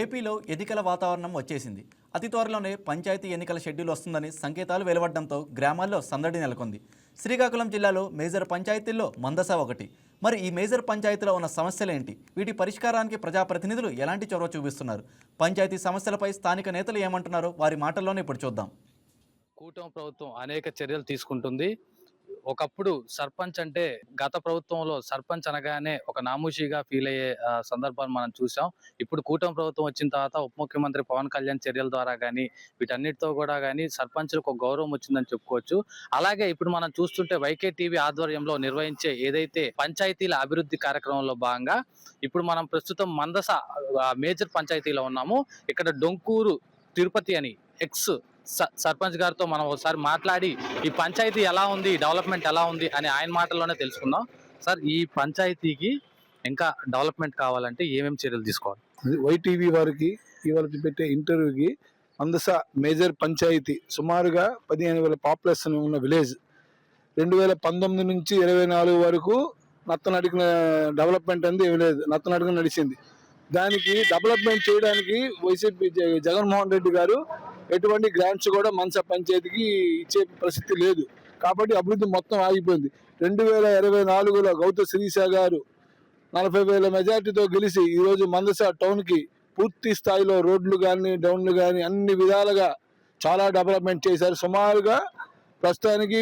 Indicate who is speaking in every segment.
Speaker 1: ఏపీలో ఎన్నికల వాతావరణం వచ్చేసింది. అతి త్వరలోనే పంచాయతీ ఎన్నికల షెడ్యూల్ వస్తుందని సంకేతాలు వెలువడడంతో గ్రామాల్లో సందడి నెలకొంది. శ్రీకాకుళం జిల్లాలో మేజర్ పంచాయతీల్లో మందస ఒకటి. మరి ఈ మేజర్ పంచాయతీలో ఉన్న సమస్యలేంటి? వీటి పరిష్కారానికి ప్రజాప్రతినిధులు ఎలాంటి చొరవ చూపిస్తున్నారు? పంచాయతీ సమస్యలపై స్థానిక నేతలు ఏమంటున్నారో వారి మాటల్లోనే ఇప్పుడు చూద్దాం.
Speaker 2: కూటమి ప్రభుత్వం అనేక చర్యలు తీసుకుంటుంది. ఒకప్పుడు సర్పంచ్ అంటే గత ప్రభుత్వంలో సర్పంచ్ అనగానే ఒక నామూషిగా ఫీల్ అయ్యే సందర్భాన్ని మనం చూసాం. ఇప్పుడు కూటమి ప్రభుత్వం వచ్చిన తర్వాత ఉప ముఖ్యమంత్రి పవన్ కళ్యాణ్ చర్యల ద్వారా కానీ వీటన్నిటితో కూడా కానీ సర్పంచ్లకు ఒక గౌరవం వచ్చిందని చెప్పుకోవచ్చు. అలాగే ఇప్పుడు మనం చూస్తుంటే వైకే టీవీ ఆధ్వర్యంలో నిర్వహించే ఏదైతే పంచాయతీల అభివృద్ధి కార్యక్రమంలో భాగంగా ఇప్పుడు మనం ప్రస్తుతం మందస మేజర్ పంచాయతీలో ఉన్నాము. ఇక్కడ డొంకూరు తిరుపతి అని ఎక్స్ సర్పంచ్ గారితో మనం ఒకసారి మాట్లాడి ఈ పంచాయతీ ఎలా ఉంది డెవలప్మెంట్ ఎలా ఉంది అని ఆయన మాటల్లోనే తెలుసుకుందాం. సార్ ఈ పంచాయతీకి ఇంకా డెవలప్మెంట్ కావాలంటే ఏమేమి చర్యలు తీసుకోవాలి?
Speaker 3: వైటీవీ వారికి ఇవాళ పెట్టే ఇంటర్వ్యూకి అందస మేజర్ పంచాయతీ సుమారుగా పదిహేను వేల పాపులేషన్ ఉన్న విలేజ్. రెండు వేల పంతొమ్మిది నుంచి ఇరవై నాలుగు వరకు నత్తనడికిన డెవలప్మెంట్ అనేది ఏమి లేదు నత్తనడికి నడిచింది. దానికి డెవలప్మెంట్ చేయడానికి వైసీపీ జగన్మోహన్ రెడ్డి గారు ఎటువంటి గ్రాంట్స్ కూడా మనస పంచాయతీకి ఇచ్చే పరిస్థితి లేదు. కాబట్టి అభివృద్ధి మొత్తం ఆగిపోయింది. రెండు వేల ఇరవై నాలుగులో గౌతమ్ శిరీష గారు నలభై వేల మెజార్టీతో గెలిచి ఈరోజు మందస టౌన్కి పూర్తి స్థాయిలో రోడ్లు కానీ డౌన్లు కానీ అన్ని విధాలుగా చాలా డెవలప్మెంట్ చేశారు. సుమారుగా ప్రస్తుతానికి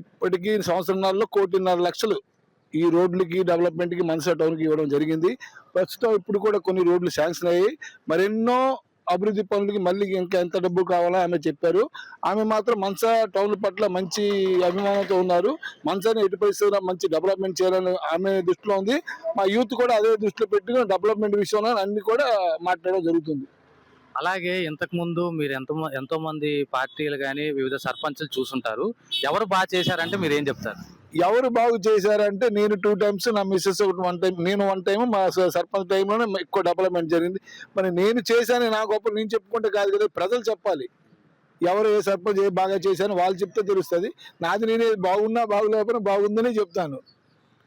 Speaker 3: ఇప్పటికీ సంవత్సరాల్లో కోటిన్నర లక్షలు ఈ రోడ్లకి డెవలప్మెంట్కి మనసా టౌన్కి ఇవ్వడం జరిగింది. ప్రస్తుతం ఇప్పుడు కూడా కొన్ని రోడ్లు శాంక్షన్ అయ్యాయి. మరెన్నో అభివృద్ధి పనులకి మళ్ళీ ఇంకా ఎంత డబ్బు కావాలో ఆమె చెప్పారు. ఆమె మాత్రం మంచా టౌన్ పట్ల మంచి అభిమానంతో ఉన్నారు. మనసాని ఎటు పరిస్థితుల్లో మంచి డెవలప్మెంట్ చేయాలని ఆమె దృష్టిలో ఉంది. మా యూత్ కూడా అదే దృష్టిలో పెట్టుకుని డెవలప్మెంట్ విషయంలో అన్ని కూడా మాట్లాడడం జరుగుతుంది.
Speaker 2: అలాగే ఇంతకుముందు మీరు ఎంత ఎంతోమంది పార్టీలు కానీ వివిధ సర్పంచులు చూసుంటారు. ఎవరు బాగా చేశారంటే మీరు ఏం చెప్తారు?
Speaker 3: ఎవరు బాగు చేశారంటే నేను టూ టైమ్స్ నా మిస్సెస్ ఒకటి వన్ టైం నేను వన్ టైం మా స- సర్పంచ్ టైంలోనే ఎక్కువ డెవలప్మెంట్ జరిగింది. మరి నేను చేశాను నా గొప్ప నేను చెప్పుకుంటే కాదు కదా ప్రజలు చెప్పాలి. ఎవరు ఏ సర్పంచ్ ఏ బాగా చేశాను వాళ్ళు చెప్తే తెలుస్తుంది. నాది నేనే బాగున్నా బాగులేకపోయినా బాగుందని చెప్తాను.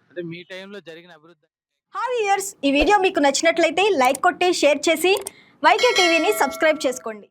Speaker 2: అంటే మీ టైంలో జరిగిన అభివృద్ధి
Speaker 4: హాయ్ ఇయర్స్ ఈ వీడియో మీకు నచ్చినట్లయితే లైక్ కొట్టి షేర్ చేసి వైకే టీవీని సబ్స్క్రైబ్ చేసుకోండి.